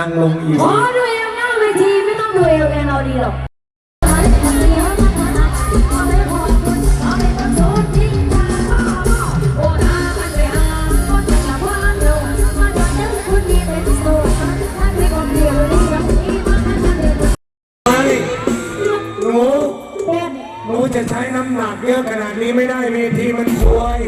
นั่งลงอีกขอดูเอวหน้าเวทีไม่ต้องดูเอวแอนเอาดีหรอกเฮ้ยหนู หนูจะใช้น้ำหนักเยอะขนาดนี้ไม่ได้เวทีมันสวย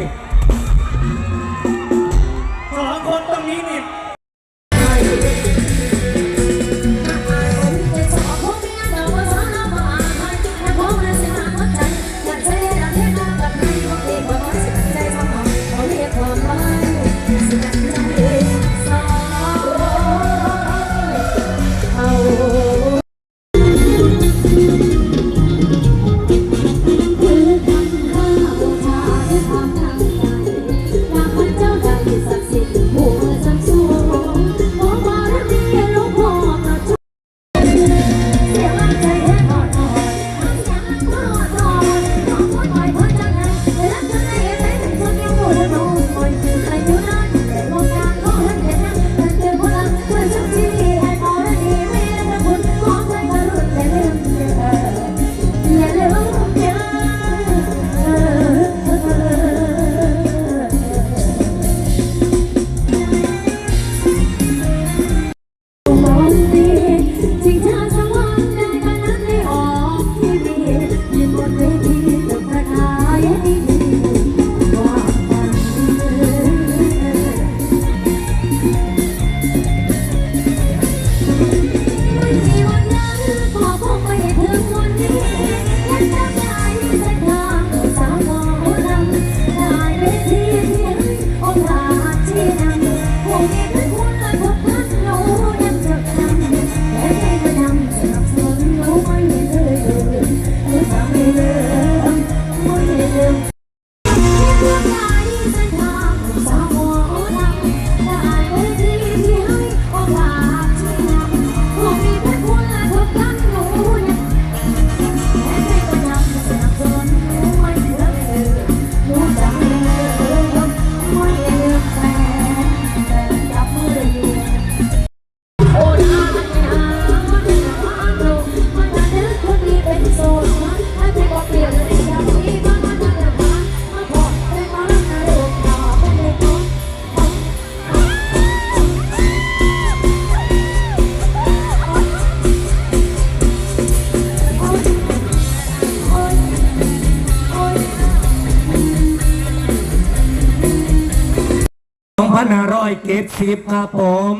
2,500เกตสิบครับผม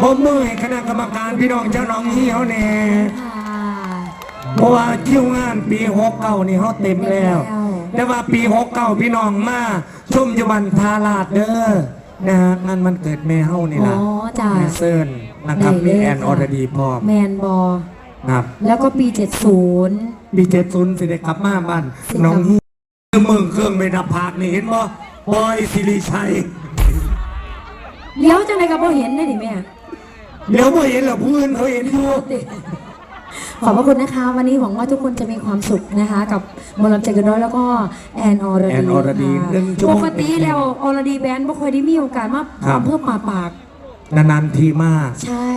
ผมมือให้คณะกรรมการพี่น้องเจ้าน้องเฮียวแน่ค่ะเพราะว่าคิวงานปี69นี่เขาเต็มแล้วเต็มแล้ว แต่ว่าปี69พี่น้องมาชุ่มอยู่บันทาลาดเด้อนะฮะงานมันเกิดแม่เฮานี่ล่ะอ๋อจ้ะแม่เซิร์นนะครับได้เลยมีแอนค่ะอรดีพร้อมแมนบอครับแล้วก็ปี 70 ปี 70 สิได้กลับมาบ้านสิครับน้องเฮียคือเมืองเครื่องไปนับภาคนี่เห็นบ่บอยสิริชัย เดี๋ยวจังไรก็บ่เห็นได้ดิแม่เดี๋ยวบ่เห็นเหรอผู้อื่นเขาเห็นอยู่ขอบพระคุณนะคะ วันนี้หวังว่าทุกคนจะมีความสุขนะคะ กับหมอลำใจเกันน้อยแล้วก็แอนอรดีแอนอรดีค่ะหนึ่งชั่วโมปงกติแล้วอรดีแบนด์บ่ค่อยได้มีโอกาสมาครับอำเพื่อป่าปากนานๆทีมาก ใช่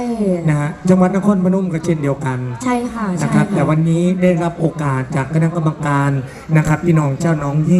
นะฮะจังหวัดนครพนมก็เช่นเดียวกัน ใช่ค่ะใช่นะครับค่ะแต่วันนี้ได้รับโอกาสจากคณะกรรมการนะครับพี่น้องเจ้าน้องที่